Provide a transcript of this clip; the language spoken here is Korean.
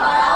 저요.